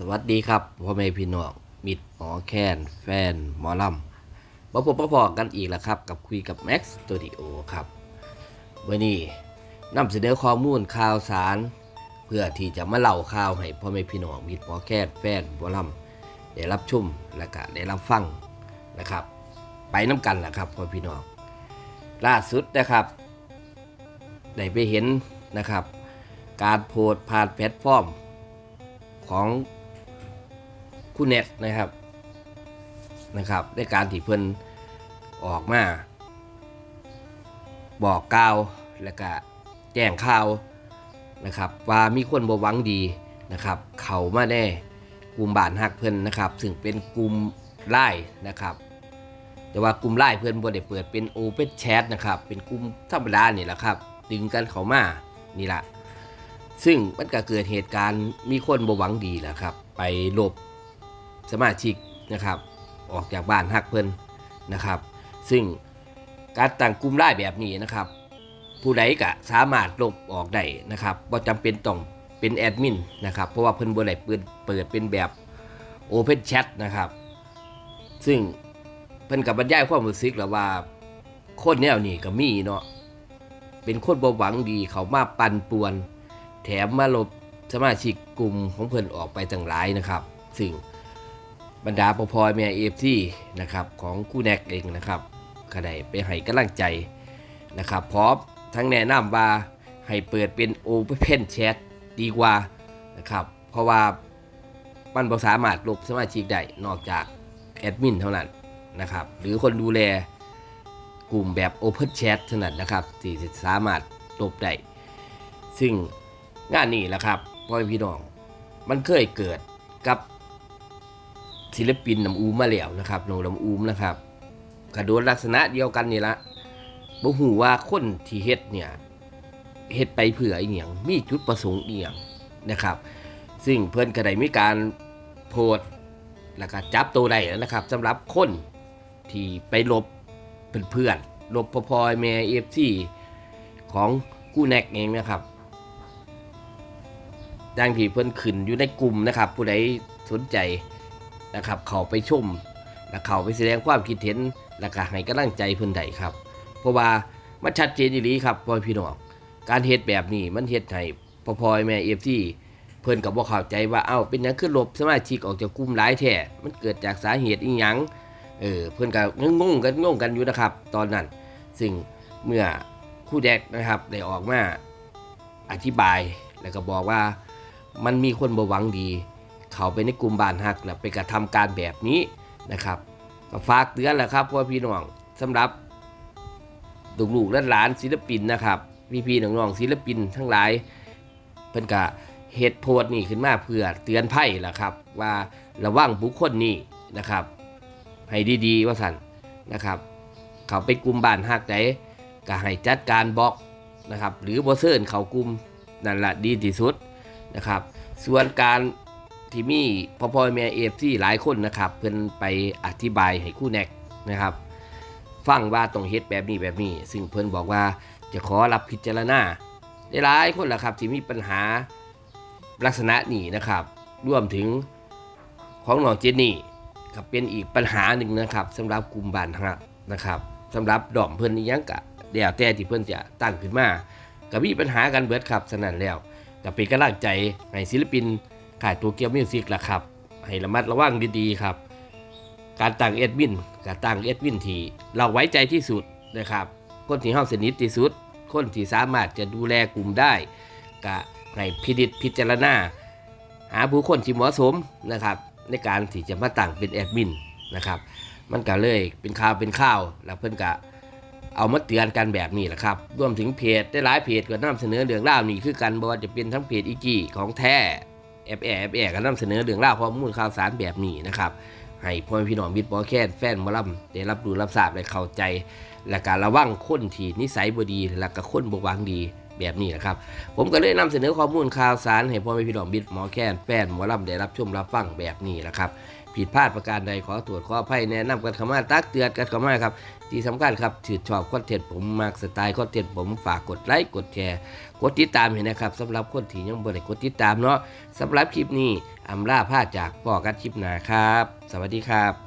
สวัสดีครับพ่อแม่พี่น้องมิดหมอแคนแฟนหมอลำมาพบมาพอกันอีกแล้วครับกับคุยกับแม็กซ์สตูดิโอครับวันนี้นำเสนอข้อมูลข่าวสาร เพื่อที่จะมาเล่าข่าวให้พ่อแม่พี่น้องมิดหมอแคนแฟนหมอลำได้รับชมและก็ได้รับฟังนะครับ ไปน้ำกันนะครับพ่อพี่น้องล่าสุดนะครับได้ไปเห็นนะครับ การโพสผ่านแพลตฟอร์มของ คุณเน็ตนะครับนะครับในการที่เพิ่นออกมาบอกกล่าวและก็แจ้งข่าวนะครับ ว่ามีคนบวังดีนะครับ เขามาแน่กลุ่มบานฮักเพิ่นนะครับซึ่งเป็นกลุ่มไล่นะครับ แต่ว่ากลุ่มไล่เพิ่นบ่ได้เปิดเป็นโอเ n นแชทนะครับ เป็นกลุ่มธรรมดานี่แหละครับดึงกันเขามานี่แหละซึ่งมันก็เกิดเหตุการณ์มีคนบวังดีแหละครับ ไปหลบ สมาชิกนะครับออกจากบ้านฮักเพิ่นนะครับ ซึ่งการตั้งกลุ่มไล่แบบนี้นะครับ ผู้ใดก็สามารถลบออกได้นะครับบ่จำเป็นต้องเป็นแอดมินนะครับเพราะว่าเพิ่นบ่ได้เปิดเปิดเป็นแบบ Open Chat นะครับ ซึ่งเพิ่นกับบรรยายความรู้สึกแล้วว่าคนแนวนี้ก็มีเนาะเป็นคนบ่หวังดีเขามาปั่นป่วน แถมมาลบสมาชิกกลุ่มของเพิ่นออกไปต่างหลายนะครับ ซึ่ง บรรดาปพอยแม่เอฟซีนะครับของคู่แนกเองนะครับก็ได้ไปให้กำลังใจนะครับพร้อมทั้งแนะนำว่าให้เปิดเป็นโอเพนแชทดีกว่านะครับเพราะว่ามันบ่สามารถลบสมาชิกได้นอกจากแอดมินเท่านั้นนะครับหรือคนดูแลกลุ่มแบบ Open Chat เท่านั้นนะครับที่จะสามารถลบได้ซึ่งงานนี้แหละครับพ่อพี่น้องมันเคยเกิดกับ ศิลปินน้ำอูมมาแล้วนะครับโนน้ำอูมนะครับกระโดดลักษณะเดียวกันนี่ละบ่หูว่าคนที่เฮ็ดเนี่ยเฮ็ดไปเพื่ออีหยังมีจุดประสงค์อีหยังนะครับ ซึ่งเพิ่นก็ได้มีการโพสแล้วก็จับตัวได้แล้วนะครับสำหรับคนที่ไปลบเพื่อนๆลบพอพอยแม่เอฟซีของกู้แนกเองนะครับดังที่เพิ่นขึ้นอยู่ในกลุ่มนะครับ ผู้ใดสนใจ นะครับเขาไปชมและเขาไปแสดงความคิดเห็นและก็ให้กำลังใจเพิ่อนได้ครับ เพราะว่ามันชัดเจนอีหลีครับพ่อพี่น้องการเฮ็ดแบบนี้มันเฮ็ดให้พ่อพ่อแม่เอฟซีเพิ่นก็บ่เข้าใจว่าเอ้าเป็นหยังคือลบสมาชิกออกจากกลุ่มหลายแท้มันเกิดจากสาเหตุอีหยังเออเพิ่นก็งงกันงงกันอยู่นะครับ ตอนนั้นซึ่งเมื่อคู่แดกนะครับได้ออกมาอธิบายแล้วก็บอกว่ามันมีคนบหวังดี เขาไปในกลุ่มบ้านฮักแล้วไปกระทำการแบบนี้นะครับก็ฝากเตือนแหละครับว่าพี่น้องสำหรับลูกๆและหลานศิลปินนะครับพี่ๆน้องๆศิลปินทั้งหลายเพิ่นกะเหตุโพสต์นี่ขึ้นมาเพื่อเตือนภัยแหละครับ ว่าระวังบุคคลนี้นะครับ ให้ดีๆว่าสันนะครับ เขาไปกลุ่มบ้านฮักไหนก็ให้จัดการบล็อกนะครับ หรือบ่เซิร์นเขากลุ่มนั่นแหละดีที่สุดนะครับ ส่วนการ ที่มีพ่อพ่อแม่เอฟซีหลายคนนะครับ เพิ่นไปอธิบายให้คู่แนกนะครับ ฟังว่าต้องเฮ็ดแบบนี้แบบนี้ ซึ่งเพิ่นบอกว่าจะขอรับพิจารณาได้หลายคนแหละครับที่มีปัญหาลักษณะนี้นะครับรวมถึงของหนองเจนนี่ก็เป็นอีกปัญหาหนึ่งนะครับสำหรับกลุ่มบ้านฮักนะครับสำหรับดอมเพิ่นอีหยังกะเดี๋ยวแต่ที่เพิ่นจะตั้งขึ้นมาก็มีปัญหากันเบิดครับฉะนั้นแล้วก็เป็นกำลังใจให้ศิลปิน ขายตัวเกียวมิวสิกล่ะครับ ให้ระมัดระวังดีๆครับ การตั้งเอ็ดวินการตั้งเอ็ดวินที่เราไว้ใจที่สุดนะครับ คนที่ห้องสนิทที่สุด คนที่สามารถจะดูแลกลุ่มได้ก็ให้พิจิตพิจารณา หาผู้คนที่เหมาะสมนะครับ ในการที่จะมาตั้งเป็นแอดมินนะครับ มันก็เลยเป็นข่าวเป็นข่าวแล้วเพิ่นก็เอามาเตือนกันแบบนี้แหละครับรวมถึงเพจได้หลายเพจก็นำเสนอเรื่องราวนี้คือกันบ่ว่าจะเป็นทั้งเพจอีกี้ของแท้ แอบแอบแอบก็นำเสนอเรื่องราวข้อมูลข่าวสารแบบนี้นะครับให้พ่อแม่พี่น้องมิตรบอแคนแฟนมอลำได้รับรู้รับทราบและเข้าใจ และการระวังคนที่นิสัยบดีและก็คนบวังดีแบบนี้นะครับ ผมก็เลยนำเสนอข้อมูลข่าวสาร ให้พ่อแม่พี่น้องบิดหมอแค้นแฟนหมอลำได้รับชมรับฟังแบบนี้นะครับ ผิดพลาดประการใดขอตรวจขออภัยแนะนำกันเข้ามาตักเตือนกันเข้ามาครับ ที่สำคัญครับถือชอบคอนเทนต์ผมมากสไตล์คอนเทนต์ผมฝากกดไลค์กดแชร์กดติดตามเห็นนะครับสำหรับคนที่ยังบ่ได้กดติดตามเนาะสำหรับคลิปนี้อำลาพาจากพ่อกัดคลิปหนาครับ สวัสดีครับ